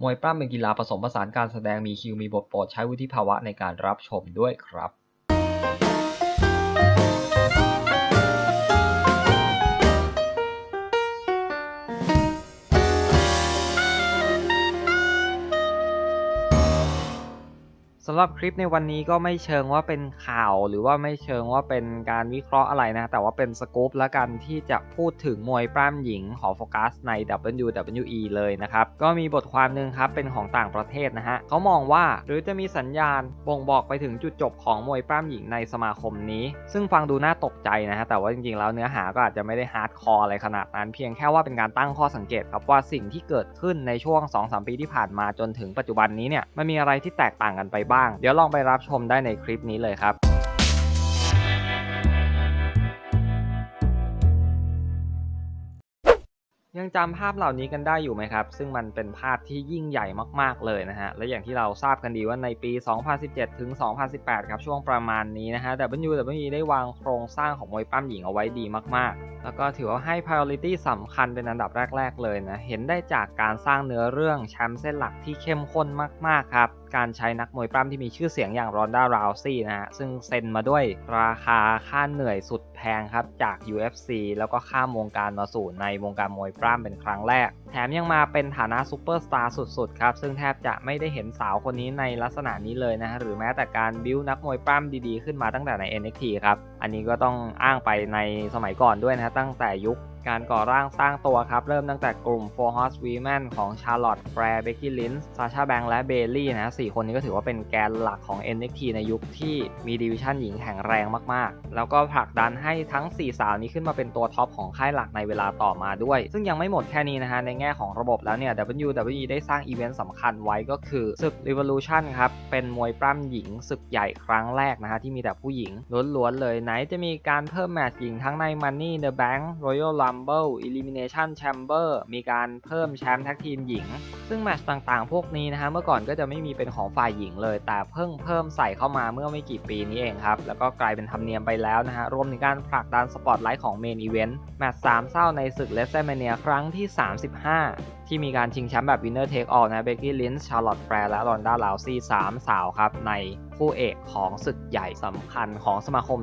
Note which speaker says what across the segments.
Speaker 1: มวยปล้ำเป็นกีฬาผสมผสานการแสดงมีคิวมีบทโปรดใช้วุฒิภาวะในการรับชมด้วยครับำหรับคลิปในวันนี้ก็ไม่เชิงว่าเป็นข่าวหรือว่าไม่เชิงว่าเป็นการวิเคราะห์อะไรนะ แต่ว่าเป็นสกู๊ปละกันที่จะพูดถึงมวยปล้ำหญิงขอโฟกัสใน WWE เลยนะครับ ก็มีบทความหนึ่งครับ เป็นของต่างประเทศนะฮะเขามองว่าหรือจะมีสัญญาณบ่งบอกไปถึงจุดจบของมวยปล้ำหญิงในสมาคมนี้ ซึ่งฟังดูน่าตกใจนะฮะแต่ว่าจริงๆแล้วเนื้อหาก็อาจจะไม่ได้ฮาร์ดคอร์อะไรขนาดนั้น เพียงแค่ว่าเป็นการตั้งข้อสังเกตครับว่าสิ่งที่เกิดขึ้นในช่วง 2-3 ปีที่ผ่านมาจนถึงปัจจุบันนี้เนี่ยมันมีอะไรที่แตกต่างกันไปบ้างเดี๋ยวลองไปรับชมได้ในคลิปนี้เลยครับ จำภาพเหล่านี้กันได้อยู่ไหมครับ ซึ่งมันเป็นภาพที่ยิ่งใหญ่มากๆเลยนะฮะ และอย่างที่เราทราบกันดีว่าในปี 2017 ถึง 2018 ครับช่วงประมาณนี้นะฮะ WWE ได้วางโครงสร้างของมวยปั้มหญิงเอาไว้ดีมากๆ แล้วก็ถือว่าให้ priority สำคัญเป็นอันดับแรก ๆ เลยนะ เห็นได้จากการสร้างเนื้อเรื่องแชมป์เส้นหลักที่เข้มข้นมากๆครับการใช้นักมวยปล้ำที่มีชื่อเสียงอย่างรอนด้าราวซี่นะฮะ ซึ่งเซ็นมาด้วยราคาค่าเหนื่อยสุดแพงครับ จาก UFC แล้วก็ข้ามวงการมาสู่ในวงการมวยปล้ำเป็นครั้งแรก แถมยังมาเป็นฐานะซูเปอร์สตาร์สุดๆครับ ซึ่งแทบจะไม่ได้เห็นสาวคนนี้ในลักษณะนี้เลยนะฮะหรือแม้แต่การบิ้วนักมวยปั้มดีๆ ขึ้นมาตั้งแต่ใน NXT ครับ อันนี้ก็ต้องอ้างไปในสมัยก่อนด้วยนะฮะตั้งแต่ยุค การก่อร่างสร้างตัวครับ เริ่มตั้งแต่กลุ่ม Four Horsewomen ของชาร์ลอตแฟร์เบกกี้ลินส์ซาชาแบงและเบลลี่นะฮะสคนนี้ก็ถือว่าเป็นแกนหลักของ NXT ในยุคที่มีดิวิชั่นหญิงแข็งแรงมากๆ แล้วก็ผลักดันให้ทั้ง 4 สาวนี้ขึ้นมาเป็นตัวท็อปของค่ายหลักในเวลาต่อมาด้วย ซึ่งยังไม่หมดแค่นี้นะฮะ ในแง่ของระบบแล้วเนี่ย WWE ได้สร้างอีเวนต์สำคัญไว้ก็คือศึก Revolution ครับ เป็นมวยปล้ำหญิงศึกใหญ่ครั้งแรกนะฮะ ที่มีแต่ผู้หญิงล้วนๆเลยไหนจะมีการเพิ่มแมตช์หญิงทั้งใน Money the Bank Royal Rumble Elimination Chamber มีการเพิ่มแชมป์แท็กทีมหญิง ซึ่งแมตช์ต่างๆ พวกนี้นะฮะเมื่อก่อนก็จะไม่มีเป็นของฝ่ายหญิงเลย แต่เพิ่งเพิ่มใส่เข้ามาเมื่อไม่กี่ปีนี้เองครับ แล้วก็กลายเป็นธรรมเนียมไปแล้วนะฮะรวมถึงการผลักดันสปอตไลท์ของเมนอีเวนต์แมตช์สามเศร้าในศึกเลสเซ m เนียครั้งที่ 35 ที่มีการชิงแชมป์แบบวินเนอร์เทคออลนะเบกกี้ลินส์ชาร์ลอตแฟร์และรอนด้าลาวซี่สามสาวครับใน คู่เอกของศึกใหญ่สำคัญของสมาคม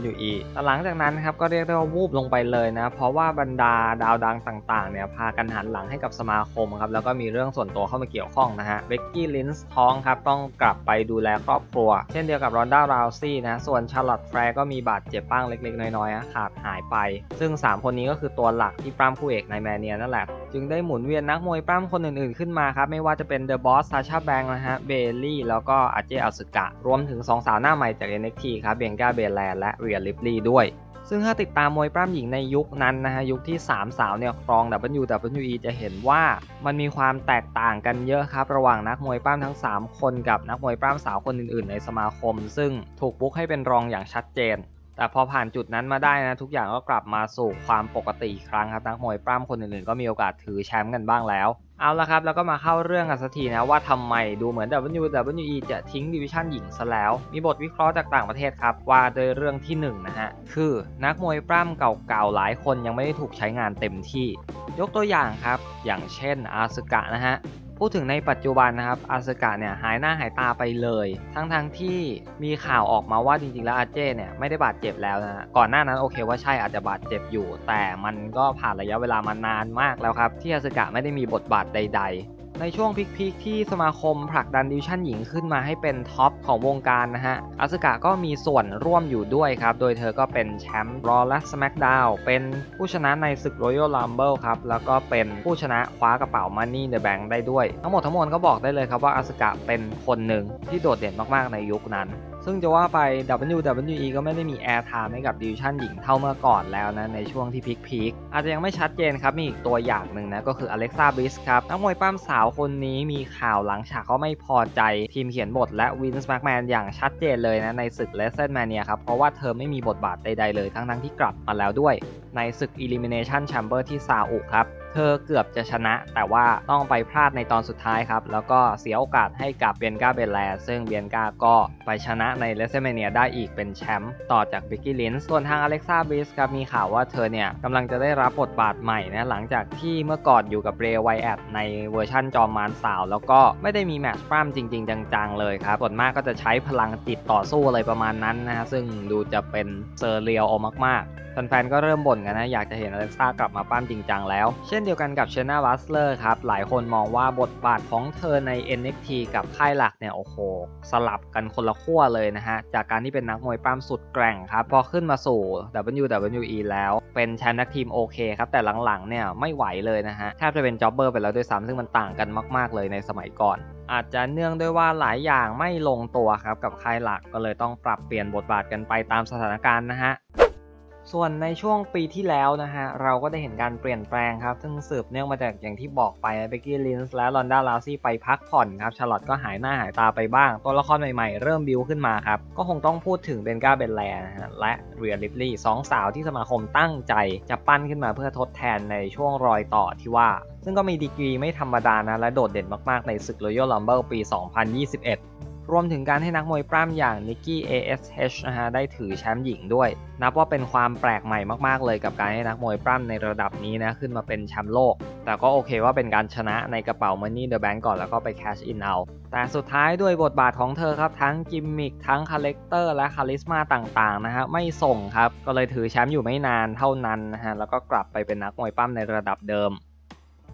Speaker 1: WWE แต่หลังจากนั้นครับก็เรียกได้ว่าวูบลงไปเลยนะ เพราะว่าบรรดาดาวดังต่างๆเนี่ยพากันหันหลังให้กับสมาคมครับแล้วก็มีเรื่องส่วนตัวเข้ามาเกี่ยวข้องนะฮะเบกกี้ลินส์ท้องครับต้องกลับไปดูแลครอบครัว เช่นเดียวกับรอนด้าราวซี่นะส่วนชาร์ลอตแฟร์ก็มีบาดเจ็บบ้างเล็กๆ น้อยๆขาดหายไป ซึ่ง 3 คนนี้ก็คือตัวหลักที่ปล้ำคู่เอกในแมเนียนั่นแหละจึงได้หมุนเวียนนักมวยปล้ำคนอื่นๆ ขึ้นมาครับไม่ว่าจะเป็นเดอะบอสซาชาแบงนะฮะเบลลี่แล้วก็อาเจอัสึกะ รวมถึง2สาวหน้าใหม่จาก NXT ครับเบียงกาเบลแลและเรียลิปลีด้วย ซึ่งถ้าติดตามมวยปล้ำหญิงในยุคนั้นนะฮะยุคที่ 3 สาวเนี่ยครอง WWE จะเห็นว่ามันมีความแตกต่างกันเยอะครับ ระหว่างนักมวยปล้ำทั้ง 3 คนกับนักมวยปล้ำสาวคนอื่น ๆ ในสมาคม ซึ่งถูกบุ๊กให้เป็นรองอย่างชัดเจนแต่พอผ่านจุดนั้นมาได้นะ ทุกอย่างก็กลับมาสู่ความปกติอีกครั้งครับนักมวยปล้ำคนอื่นๆก็มีโอกาสถือแชมป์กันบ้างแล้ว เอาละครับ แล้วก็มาเข้าเรื่องกันสักทีนะว่าทำไมดูเหมือน WWE จะทิ้งดิวิชั่นหญิงซะแล้ว มีบทวิเคราะห์จากต่างประเทศครับ ว่าโดยเรื่องที่1นงนะฮะ คือนักมวยปล้ำเก่าๆ หลายคนยังไม่ได้ถูกใช้งานเต็มที่ ยกตัวอย่างครับ อย่างเช่นอาสึกะนะฮะ พูดถึงในปัจจุบันนะครับอาสกะเนี่ยหายหน้าหายตาไปเลย ทั้งๆทที่มีข่าวออกมาว่าจริงๆแล้วอาเจเนี่ยไม่ได้บาดเจ็บแล้วนะก่อนหน้านั้นโอเคว่าใช่อาจจะบาดเจ็บอยู่ แต่มันก็ผ่านระยะเวลามานานมากแล้วครับ ที่อาสกะไม่ได้มีบทบาทใด ๆ ในช่วงพีคๆที่สมาคมผลักดันดิวชั่นหญิงขึ้นมาให้เป็นท็อปของวงการนะฮะอาสกะก็มีส่วนร่วมอยู่ด้วยครับ โดยเธอก็เป็นแชมป์รอและ SmackDown เป็นผู้ชนะในศึก Royal Rumble ครับ แล้วก็เป็นผู้ชนะคว้ากระเป๋า Money in the Bank ได้ด้วย ทั้งหมดทั้งมวลก็บอกได้เลยครับว่าอาสกะเป็นคนหนึ่งที่โดดเด่นมากๆในยุคนั้นซึ่งจะว่าไป WWE ก็ไม่ได้มีแอร์ไทม์ให้กับดิวชั่นหญิงเท่าเมื่อก่อนแล้วนะ ในช่วงที่พีคๆอาจจะยังไม่ชัดเจนครับ มีอีกตัวอย่างหนึ่งนะ ก็คืออเล็กซ่าบิสครับ นักมวยปั้มสาวคนนี้มีข่าวหลังฉากเขาไม่พอใจทีมเขียนบทและวินส์แม็กแมนอย่างชัดเจนเลยนะในศึกเลสเซนแมเนียครับ เพราะว่าเธอไม่มีบทบาทใดๆเลยทั้งๆที่กลับมาแล้วด้วย ในศึก Elimination Chamber ที่ซาอุครับ เธอเกือบจะชนะ แต่ว่าต้องไปพลาดในตอนสุดท้ายครับ แล้วก็เสียโอกาสให้กับเบียนกาเบลแลซึ่งเบียนกาก็ไปชนะในเลสเซเมเนียได้อีกเป็นแชมป์ต่อจากบิกกี้ลินส่วนทางอเล็กซ่าบิสครับมีข่าวว่าเธอเนี่ยกำลังจะได้รับบทบาทใหม่นะหลังจากที่เมื่อก่อนอยู่กับเรย์ไวแอดในเวอร์ชั่นจอมมารสาว แล้วก็ไม่ได้มีแมตช์ปล้ำจริง ๆ จังๆเลยครับส่วนมากก็จะใช้พลังจิตต่อสู้อะไรประมาณนั้นนะฮะซึ่งดูจะเป็นเซอร์เรียลออกมากๆแฟนๆก็เริ่มบ่นกันนะอยากจะเห็นอเล็กซ่ากลับมาปั้มจริงจังแล้ว เช่นเดียวกันกับเชนาวัสเลอร์ครับ หลายคนมองว่าบทบาทของเธอใน NXT กับค่ายหลักเนี่ย โอ้โห สลับกันคนละขั้วเลยนะฮะ จากการที่เป็นนักมวยปล้ำสุดแกร่งครับ พอขึ้นมาสู่ WWE แล้วเป็นแชมป์นักทีมโอเคครับ แต่หลังๆเนี่ยไม่ไหวเลยนะฮะแทบจะเป็นจ็อบเบอร์ไปแล้วด้วยซ้ำซึ่งมันต่างกันมากๆเลยในสมัยก่อนอาจจะเนื่องด้วยว่าหลายอย่างไม่ลงตัวครับกับค่ายหลักก็เลยต้องปรับเปลี่ยนบทบาทกันไปตามสถานการณ์นะฮะ ส่วนในช่วงปีที่แล้วนะฮะเราก็ได้เห็นการเปลี่ยนแปลงครับ ซึ่งสืบเนื่องมาจากอย่างที่บอกไปเบกกี้ลินส์และลอนดาลาวซี่ไปพักผ่อนครับชาร์ลอตก็หายหน้าหายตาไปบ้าง ตัวละครใหม่ๆ เริ่มบิวขึ้นมาครับ ก็คงต้องพูดถึงเบนกาเบนแลนะฮะและเรียลิปลี่สองสาวที่สมาคมตั้งใจจะปั้นขึ้นมาเพื่อทดแทนในช่วงรอยต่อที่ว่า ซึ่งก็มีดีกรีไม่ธรรมดานะและโดดเด่นมากๆในศึก Royal Rumble ปี 2021 รวมถึงการให้นักมวยปล้ำอย่างนิกกี้ ASH นะฮะได้ถือแชมป์หญิงด้วย นับว่าเป็นความแปลกใหม่มากๆเลยกับการให้นักมวยปล้ำในระดับนี้นะขึ้นมาเป็นแชมป์โลก แต่ก็โอเคว่าเป็นการชนะในกระเป๋า Money the Bank ก่อนแล้วก็ไป cash in เอาแต่สุดท้ายด้วยบทบาทของเธอครับ ทั้งกิมมิคทั้งคาแรคเตอร์และคาลิสมาต่างๆนะฮะไม่ส่งครับ ก็เลยถือแชมป์อยู่ไม่นานเท่านั้นนะฮะแล้วก็กลับไปเป็นนักมวยปล้ำในระดับเดิม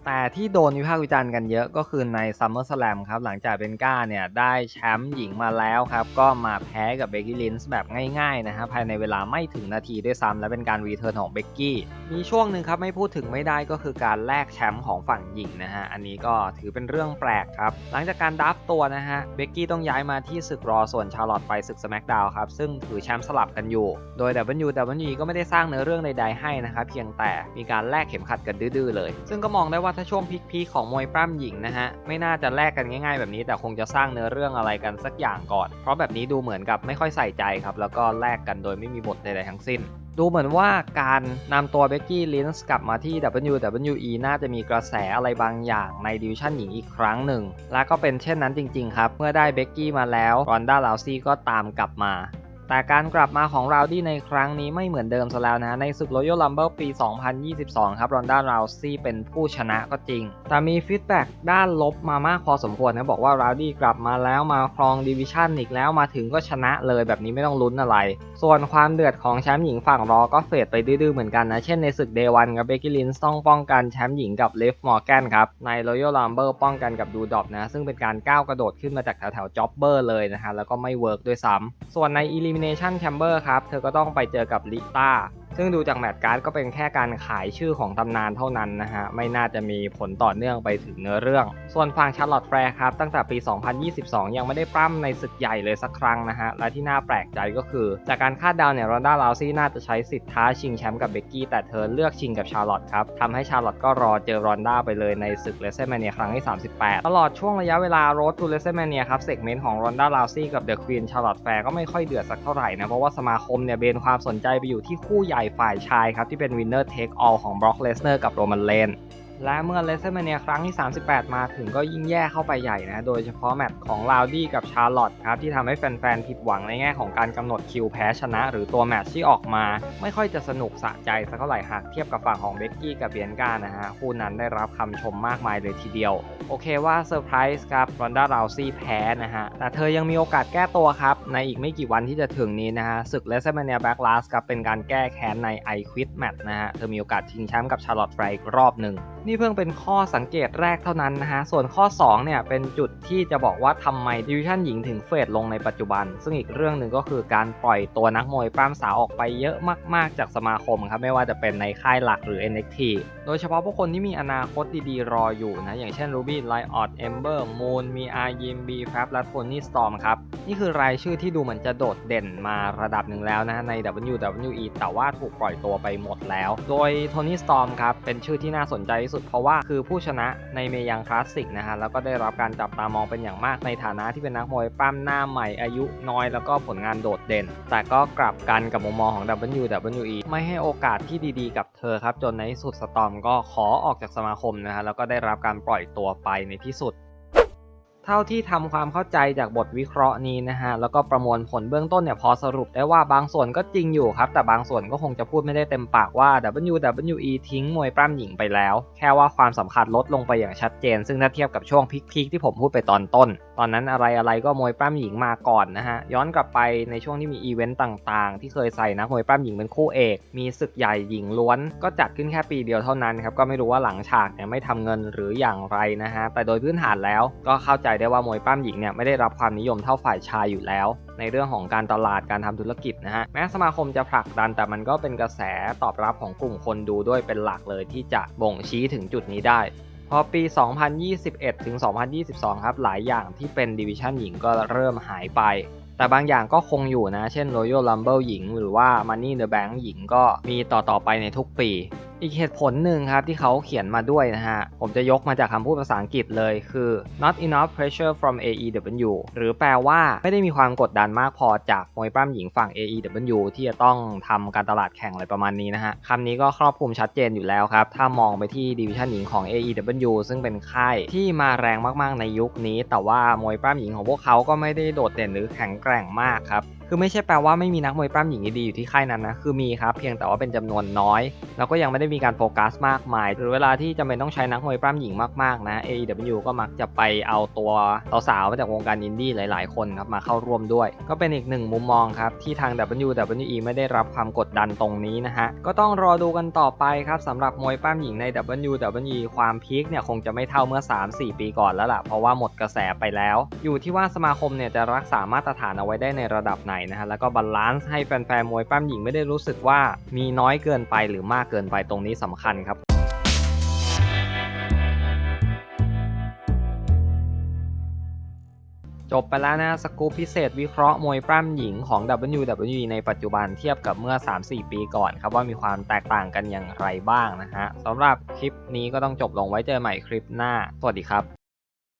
Speaker 1: แต่ที่โดนวิพากษ์วิจารณ์กันเยอะก็คือใน SummerSlam ครับ หลังจากเบนก้าเนี่ยได้แชมป์หญิงมาแล้วครับ ก็มาแพ้กับเบกกี้ลินส์แบบง่ายๆนะฮะภายในเวลาไม่ถึงนาทีด้วยซ้ำและเป็นการรีเทิร์นของเบกกี้มีช่วงหนึ่งครับ ไม่พูดถึงไม่ได้ก็คือการแลกแชมป์ของฝั่งหญิงนะฮะ อันนี้ก็ถือเป็นเรื่องแปลกครับ หลังจากการดับตัวนะฮะเบกกี้ต้องย้ายมาที่ศึกรอส่วนชาร์ลอตไปศึก SmackDown ครับซึ่งถือแชมป์สลับกันอยู่ โดย WWE ก็ไม่ได้สร้างเนื้อเรื่องใดๆให้นะครับเพียงแต่มีการแลกเข็มขัดกันดื้อๆเลย ซึ่งก็มองได้ว่าถ้าช่วงพีคๆของมวยปล้ำหญิงนะฮะ ไม่น่าจะแลกกันง่าย ๆ แบบนี้แต่คงจะสร้างเนื้อเรื่องอะไรกันสักอย่างก่อน เพราะแบบนี้ดูเหมือนกับไม่ค่อยใส่ใจครับ แล้วก็แลกกันโดยไม่มีบทใดๆทั้งสิ้น ดูเหมือนว่าการนำตัวเบกกี้ลินส์กลับมาที่ WWE น่าจะมีกระแสอะไรบางอย่างในดิวิชั่นหญิงอีกครั้งหนึ่ง และก็เป็นเช่นนั้นจริง ๆ ครับ เมื่อได้เบกกี้มาแล้วรอนด้าลาวซี่ก็ตามกลับมา แต่การกลับมาของราวดี้ในครั้งนี้ไม่เหมือนเดิมซะแล้วนะ ในศึก Royal Rumble ปี 2022 ครับรอนด้าราวซี่เป็นผู้ชนะก็จริง แต่มีฟีดแบ็กด้านลบมามากพอสมควรนะบอกว่าราวดี้กลับมาแล้วมาครองดิวิชั่นอีกแล้วมาถึงก็ชนะเลยแบบนี้ไม่ต้องลุ้นอะไร ส่วนความเดือดของแชมป์หญิงฝั่งรอก็เฟดไปดื้อๆเหมือนกันนะ เช่นในศึกเดวันกับเบกกี้ลินส์ต้องป้องกันแชมป์หญิงกับเลฟมอร์แกนครับใน Royal Rumble ป้องกันกับดูดอบนะซึ่งเป็นการก้าวกระโดดขึ้นมาจากแถวๆจ็อบเบอร์เลยนะฮะแล้วก็ไม่เวิร์กด้วยซ้ำส่วนใน Elimination Chamber ครับ เธอก็ต้องไปเจอกับลิต้า ซึ่งดูจากแมตช์การ์ดก็เป็นแค่การขายชื่อของตำนานเท่านั้นนะฮะ ไม่น่าจะมีผลต่อเนื่องไปถึงเนื้อเรื่อง ส่วนฝั่งชาร์ลอตแฟร์ครับ ตั้งแต่ปี 2022 ยังไม่ได้ปล้ำในศึกใหญ่เลยสักครั้งนะฮะ และที่น่าแปลกใจก็คือ จากการคาดเดาเนี่ยรอนด้าลาวซี่น่าจะใช้สิทธิ์ท้าชิงแชมป์กับเบกกี้แต่เธอเลือกชิงกับชาร์ลอตครับทำให้ชาร์ลอตก็รอเจอรอนด้าไปเลยในศึกเลเซอร์แมเนียครั้งที่ 38 ตลอดช่วงระยะเวลาโรดทูเลเซอร์แมเนียครับเซกเมนต์ของรอนด้าลาวซี่กับเดอะควีนชาร์ลอตแฟร์ก็ไม่ค่อยเดือดสักเท่าไหร่นะเพราะว่าสมาคมเนี่ยเบนความสนใจไปอยู่ที่คู่ใหญ่ฝ่ายชายครับที่เป็น winner take all ของ Brock Lesnar กับ Roman Reigns และเมื่อ l e s เ e r m a n i a ครั้งที่ 38 มาถึงก็ยิ่งแย่เข้าไปใหญ่นะ โดยเฉพาะแมตช์ของลาวดี้กับชาร์ลอตครับ ที่ทำให้แฟนๆ ผิดหวังในแง่ของการกำหนดคิวแพ้ชนะ หรือตัวแมตช์ที่ออกมา ไม่ค่อยจะสนุกสะใจสักเท่าไหร่หากเทียบกับฝั่งของเบกกี้กับเบียนกานะฮะ คู่นั้นได้รับคำชมมากมายเลยทีเดียว โอเคว่าเซอร์ไพรส์ครับรอนด้าราวซี่แพ้นะฮะ แต่เธอยังมีโอกาสแก้ตัวครับ ในอีกไม่กี่วันที่จะถึงนี้นะฮะศึก l e s เ e r m a n i a Backlash ครับเป็นการแก้แค้นใน I Quit Match นะฮะเธอมีโอกาสชิงแชมป์กับชาร์ลอตแฟร์อีกรอบหนึ่งนี่เพิ่งเป็นข้อสังเกตแรกเท่านั้นนะฮะ ส่วนข้อ2เนี่ยเป็นจุดที่จะบอกว่าทำไมดิวิชั่นหญิงถึงเฟดลงในปัจจุบัน ซึ่งอีกเรื่องหนึ่งก็คือการปล่อยตัวนักมวยปล้ำสาวออกไปเยอะมาก ๆ จากสมาคมครับ ไม่ว่าจะเป็นในค่ายหลักหรือ NXT โดยเฉพาะพวกคนที่มีอนาคตดีๆ รออยู่นะ อย่างเช่น Ruby l i o t Ember Moon มี a r y i m B f a b และ Tony Storm ครับ นี่คือรายชื่อที่ดูเหมือนจะโดดเด่นมาระดับหนึ่งแล้วนะใน WWE แต่ว่าถูกปล่อยตัวไปหมดแล้ว โดย Tony Storm ครับเป็นชื่อที่น่าสนใจสุดเพราะว่าคือผู้ชนะในเมยังคลาสสิกนะฮะแล้วก็ได้รับการจับตามองเป็นอย่างมากในฐานะที่เป็นนักมวยปั้มหน้าใหม่อายุน้อยแล้วก็ผลงานโดดเด่น แต่ก็กลับกันกับมุมมองของ WWE ไม่ให้โอกาสที่ดีๆ กับเธอครับ จนในที่สุดสตอมก็ขอออกจากสมาคมนะฮะแล้วก็ได้รับการปล่อยตัวไปในที่สุด เท่าที่ทำความเข้าใจจากบทวิเคราะห์นี้นะฮะ แล้วก็ประมวลผลเบื้องต้นเนี่ยพอสรุปได้ว่าบางส่วนก็จริงอยู่ครับ แต่บางส่วนก็คงจะพูดไม่ได้เต็มปากว่า WWE ทิ้งมวยปล้ำหญิงไปแล้ว แค่ว่าความสำคัญลดลงไปอย่างชัดเจน ซึ่งถ้าเทียบกับช่วงพีคๆที่ผมพูดไปตอนต้น ตอนนั้นอะไรอะไรก็มวยปล้ำหญิงมาก่อนนะฮะ ย้อนกลับไปในช่วงที่มีอีเวนต์ต่างๆ ที่เคยใส่นักมวยปล้ำหญิงเป็นคู่เอก มีศึกใหญ่หญิงล้วน ก็จัดขึ้นแค่ปีเดียวเท่านั้นครับ ก็ไม่รู้ว่าหลังฉากเนี่ยไม่ทำเงินหรืออย่างไรนะฮะ แต่โดยพื้นฐานแล้วก็เข้าใจได้ว่ามวยปล้ำหญิงเนี่ยไม่ได้รับความนิยมเท่าฝ่ายชายอยู่แล้ว ในเรื่องของการตลาดการทำธุรกิจนะฮะแม้สมาคมจะผลักดันแต่มันก็เป็นกระแสตอบรับของกลุ่มคนดูด้วยเป็นหลักเลยที่จะบ่งชี้ถึงจุดนี้ได้พอปี 2021 ถึง 2022 ครับ หลายอย่างที่เป็นดิวิชั่นหญิงก็เริ่มหายไป แต่บางอย่างก็คงอยู่นะ เช่น Royal Rumble หญิง หรือว่า Money in the Bank หญิงก็มีต่อ ๆ ไปในทุกปี อีกเหตุผลหนึ่งครับที่เขาเขียนมาด้วยนะฮะ ผมจะยกมาจากคำพูดภาษาอังกฤษเลยคือ not enough pressure from AEW หรือแปลว่าไม่ได้มีความกดดันมากพอจากมวยปล้ำหญิงฝั่ง AEW ที่จะต้องทำการตลาดแข่งอะไรประมาณนี้นะฮะคำนี้ก็ครอบคลุมชัดเจนอยู่แล้วครับ ถ้ามองไปที่ดิวิชั่นหญิงของ AEW ซึ่งเป็นค่ายที่มาแรงมากๆในยุคนี้ แต่ว่ามวยปล้ำหญิงของพวกเขาก็ไม่ได้โดดเด่นหรือแข็งแกร่งมากครับคือไม่ใช่แปลว่าไม่มีนักมวยปล้ำหญิงดีๆอยู่ที่ค่ายนั้นนะคือมีครับเพียงแต่ว่าเป็นจำนวนน้อย แล้วก็ยังไม่ได้มีการโฟกัสมากมาย หรือเวลาที่จำเป็นต้องใช้นักมวยปล้ำหญิงมากๆนะ AEW ก็มักจะไปเอาตัวสาวๆมาจากวงการอินดี้หลาย ๆ คนครับมาเข้าร่วมด้วย ก็เป็นอีกหนึ่งมุมมองครับที่ทาง WWE ไม่ได้รับความกดดันตรงนี้นะฮะก็ต้องรอดูกันต่อไปครับสำหรับมวยปล้ำหญิงใน WWE ความพีคเนี่ยคงจะไม่เท่าเมื่อ 3-4 ปีก่อนแล้วล่ะเพราะว่าหมดกระแสไปแล้ว อยู่ที่ว่าสมาคมเนี่ยจะรักษามาตรฐานเอาไว้ได้ในระดับไหนนะฮะแล้วก็บาลานซ์ให้แฟนๆมวยปล้ำหญิงไม่ได้รู้สึกว่ามีน้อยเกินไปหรือมากเกินไปตรงนี้สำคัญครับจบไปแล้วนะสกู๊ปพิเศษวิเคราะห์มวยปล้ำหญิงของ WWE ในปัจจุบันเทียบกับเมื่อ 3-4 ปีก่อนครับว่ามีความแตกต่างกันอย่างไรบ้างนะฮะสำหรับคลิปนี้ก็ต้องจบลงไว้เจอใหม่คลิปหน้า สวัสดีครับ